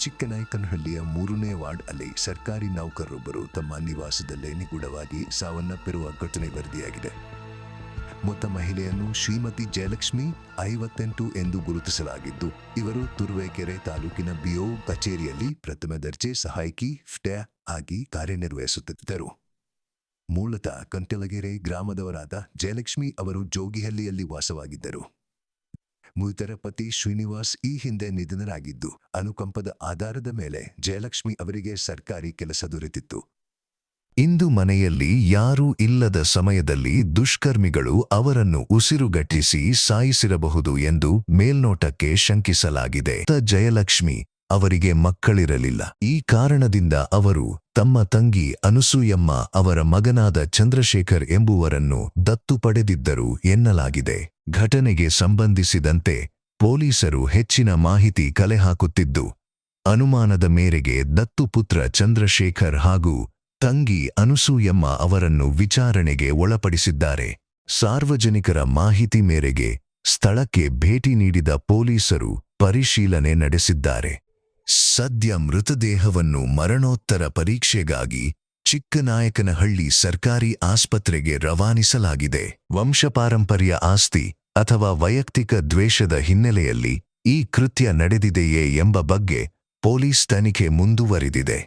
ಚಿಕ್ಕನಾಯಕನಹಳ್ಳಿಯ ಮೂರನೇ ವಾರ್ಡ್ ಅಲ್ಲಿ ಸರ್ಕಾರಿ ನೌಕರರೊಬ್ಬರು ತಮ್ಮ ನಿವಾಸದಲ್ಲೇ ನಿಗೂಢವಾಗಿ ಸಾವನ್ನಪ್ಪಿರುವ ಘಟನೆ ವರದಿಯಾಗಿದೆ. ಮೃತ ಮಹಿಳೆಯನ್ನು ಶ್ರೀಮತಿ ಜಯಲಕ್ಷ್ಮಿ ಐವತ್ತೆಂಟು ಎಂದು ಗುರುತಿಸಲಾಗಿದ್ದು, ಇವರು ತುರುವೇಕೆರೆ ತಾಲೂಕಿನ ಬಿಒ ಕಚೇರಿಯಲ್ಲಿ ಪ್ರಥಮ ದರ್ಜೆ ಸಹಾಯಕಿ ಫ್ಟ್ಯಾ ಆಗಿ ಕಾರ್ಯನಿರ್ವಹಿಸುತ್ತಿದ್ದರು. ಮೂಲತಃ ಕಂಟಲಗೆರೆ ಗ್ರಾಮದವರಾದ ಜಯಲಕ್ಷ್ಮಿ ಅವರು ಜೋಗಿಹಳ್ಳಿಯಲ್ಲಿ ವಾಸವಾಗಿದ್ದರು. ಮೃತರ ಪತಿ ಶ್ರೀನಿವಾಸ್ ಈ ಹಿಂದೆ ನಿಧನರಾಗಿದ್ದು, ಅನುಕಂಪದ ಆಧಾರದ ಮೇಲೆ ಜಯಲಕ್ಷ್ಮಿ ಅವರಿಗೆ ಸರ್ಕಾರಿ ಕೆಲಸ ದೊರೆತಿತ್ತು. ಇಂದು ಮನೆಯಲ್ಲಿ ಯಾರೂ ಇಲ್ಲದ ಸಮಯದಲ್ಲಿ ದುಷ್ಕರ್ಮಿಗಳು ಅವರನ್ನು ಉಸಿರುಗಟ್ಟಿಸಿ ಸಾಯಿಸಿರಬಹುದು ಎಂದು ಮೇಲ್ನೋಟಕ್ಕೆ ಶಂಕಿಸಲಾಗಿದೆ. ತ ಜಯಲಕ್ಷ್ಮಿ ಅವರಿಗೆ ಮಕ್ಕಳಿರಲಿಲ್ಲ. ಈ ಕಾರಣದಿಂದ ಅವರು ತಮ್ಮ ತಂಗಿ ಅನುಸೂಯಮ್ಮ ಅವರ ಮಗನಾದ ಚಂದ್ರಶೇಖರ್ ಎಂಬುವರನ್ನು ದತ್ತು ಪಡೆದಿದ್ದರು ಎನ್ನಲಾಗಿದೆ. ಘಟನೆಗೆ ಸಂಬಂಧಿಸಿದಂತೆ ಪೊಲೀಸರು ಹೆಚ್ಚಿನ ಮಾಹಿತಿ ಕಲೆ ಹಾಕುತ್ತಿದ್ದು ಅನುಮಾನದ ಮೇರೆಗೆ ದತ್ತುಪುತ್ರ ಚಂದ್ರಶೇಖರ್ ಹಾಗೂ ತಂಗಿ ಅನುಸೂಯಮ್ಮ ಅವರನ್ನು ವಿಚಾರಣೆಗೆ ಒಳಪಡಿಸಿದ್ದಾರೆ. ಸಾರ್ವಜನಿಕರ ಮಾಹಿತಿ ಮೇರೆಗೆ ಸ್ಥಳಕ್ಕೆ ಭೇಟಿ ನೀಡಿದ ಪೊಲೀಸರು ಪರಿಶೀಲನೆ ನಡೆಸಿದ್ದಾರೆ. ಸದ್ಯ ಮೃತದೇಹವನ್ನು ಮರಣೋತ್ತರ ಪರೀಕ್ಷೆಗಾಗಿ ಚಿಕ್ಕನಾಯಕನಹಳ್ಳಿ ಸರ್ಕಾರಿ ಆಸ್ಪತ್ರೆಗೆ ರವಾನಿಸಲಾಗಿದೆ. ವಂಶಪಾರಂಪರ್ಯ ಆಸ್ತಿ ಅಥವಾ ವೈಯಕ್ತಿಕ ದ್ವೇಷದ ಹಿನ್ನೆಲೆಯಲ್ಲಿ ಈ ಕೃತ್ಯ ನಡೆದಿದೆಯೇ ಎಂಬ ಬಗ್ಗೆ ಪೊಲೀಸ್ ತನಿಖೆ ಮುಂದುವರಿದಿದೆ.